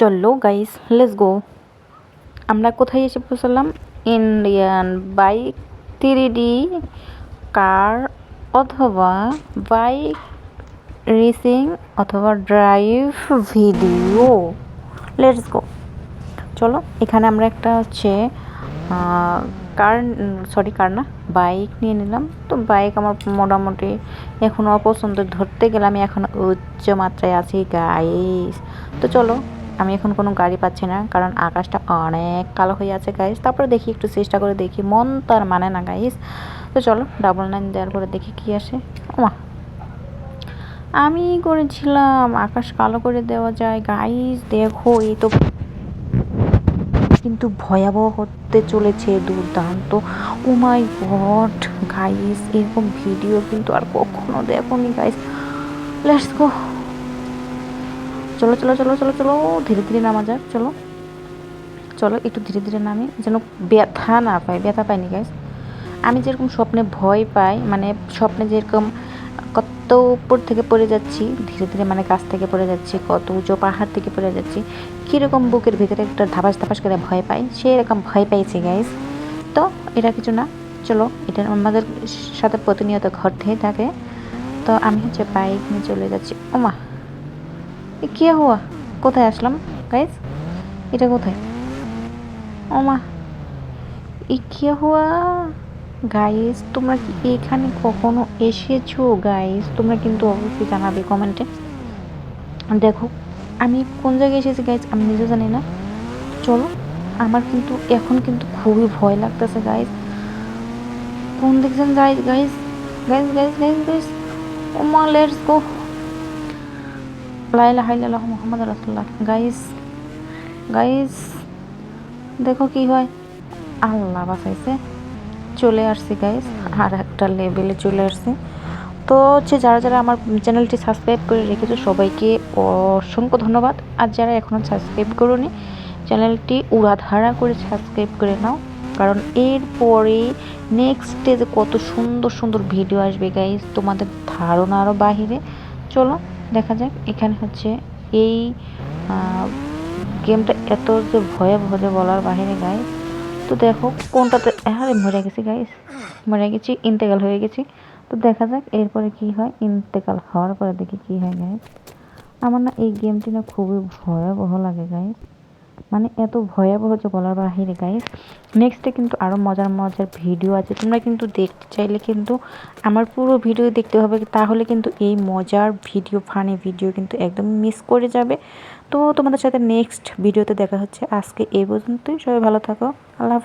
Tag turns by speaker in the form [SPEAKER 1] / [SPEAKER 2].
[SPEAKER 1] চলো guys let's go আমরা কোথায় এসে পৌঁছালাম? ইন্ডিয়ান বাইক থ্রি কার অথবা বাইক রেসিং অথবা ড্রাইভ ভিডিও লেটস গো চলো, এখানে আমরা একটা হচ্ছে কার সরি কার না বাইক নিয়ে নিলাম। তো বাইক আমার মোটামুটি এখন অপছন্দ ধরতে গেলে আমি এখন উচ্চ মাত্রায় আছি গাইস তো চলো আমি এখন কোনো গাড়ি পাচ্ছি না, কারণ আকাশটা অনেক কালো হয়ে আছে গাইস তারপরে দেখি, একটু চেষ্টা করে দেখি। মন তার মানে না গাইস তো চলো ডাবল নাইন দেওয়ার পরে দেখি কি আসে। ওমা। আমি করেছিলাম, আকাশ কালো করে দেওয়া যায়। গাইস দেখো, এই তো কিন্তু ভয়াবহ হতে চলেছে, দুর্দান্ত। ও মাই গড গাইস এরকম ভিডিও কিন্তু আর কখনো দেখো নি গাইস লেটস গো চলো চলো চলো চলো চলো, ধীরে ধীরে নামা যাক, চলো। চলো, একটু ধীরে ধীরে নামি, যেন ব্যথা না পাই ব্যথা পাইনি গাইস আমি যেরকম স্বপ্নে ভয় পাই মানে স্বপ্নে যেরকম কত উপর থেকে পড়ে যাচ্ছি, ধীরে ধীরে মানে গাছ থেকে পড়ে যাচ্ছি, কত উঁচু পাহাড় থেকে পড়ে যাচ্ছি, কীরকম বুকের ভিতরে একটা ধাপাস ধাপাস করে ভয় পাই সেই রকম ভয় পাইছি গাইস তো এটা কিছু না, চলো, এটা আমাদের সাথে প্রতিনিয়ত ঘটতেই থাকে। তো আমি হচ্ছে বাইক নিয়ে চলে যাচ্ছি, ওমা। কে হওয়া? কোথায় আসলাম? গাইস এটা কোথায়? ওমা এ কে হওয়া? গাইস তোমরা কি এখানে কখনো এসেছ? গাইস তোমরা কিন্তু অবশ্যই জানাবে কমেন্টে। দেখো, আমি কোন জায়গায় এসেছি গাইস আমি নিজে জানি না। চলো, আমার কিন্তু, এখন কিন্তু খুবই ভয় লাগতেছে গাইস কোন দেখছেন guys guys guys guys guys guys ও মা লেটস গো মোহাম্মদ রাসুল্লাহ গাইস গাইস দেখো কি হয়। আল্লাহ বাঁচাইছে। চলে আসছি গাইস আর একটা লেভেলে চলে আসছি। তো হচ্ছে যারা যারা আমার চ্যানেলটি সাবস্ক্রাইব করে রেখেছো, সবাইকে অসংখ্য ধন্যবাদ। আর যারা এখনও সাবস্ক্রাইব করোনি চ্যানেলটি উড়াধারা করে সাবস্ক্রাইব করে নাও। কারণ এরপরে নেক্সটে যে কত সুন্দর সুন্দর ভিডিও আসবে গাইস তোমাদের ধারণা আরও বাহিরে। চলো। দেখা যাক, এখানে হচ্ছে এই গেমটা এত যে ভয়াবহ যে বলার বাহিরে গাইস তো দেখো, কোনটাতে হ্যাঁ মরে গেছি গাইস মরে গেছি ইন্তেকাল হয়ে গেছি। তো দেখা যাক, এরপরে কি হয়? ইন্তেকাল হওয়ার পরে দেখি কি হয় গাইস আমার না এই গেমটি না খুবই ভয়াবহ লাগে গাইস মানে এত ভয়াবহ যে বলার বাহিরে গাইস নেক্সটে কিন্তু আরও মজার মজার ভিডিও আছে। তোমরা কিন্তু দেখতে চাইলে কিন্তু আমার পুরো ভিডিও দেখতে হবে। তাহলে কিন্তু এই মজার ভিডিও ফানি ভিডিও কিন্তু একদম মিস করে যাবে। তো তোমাদের সাথে নেক্সট ভিডিওতে দেখা হচ্ছে। আজকে এই পর্যন্তই। সবাই ভালো থাকো। আল্লাহ হাফেজ।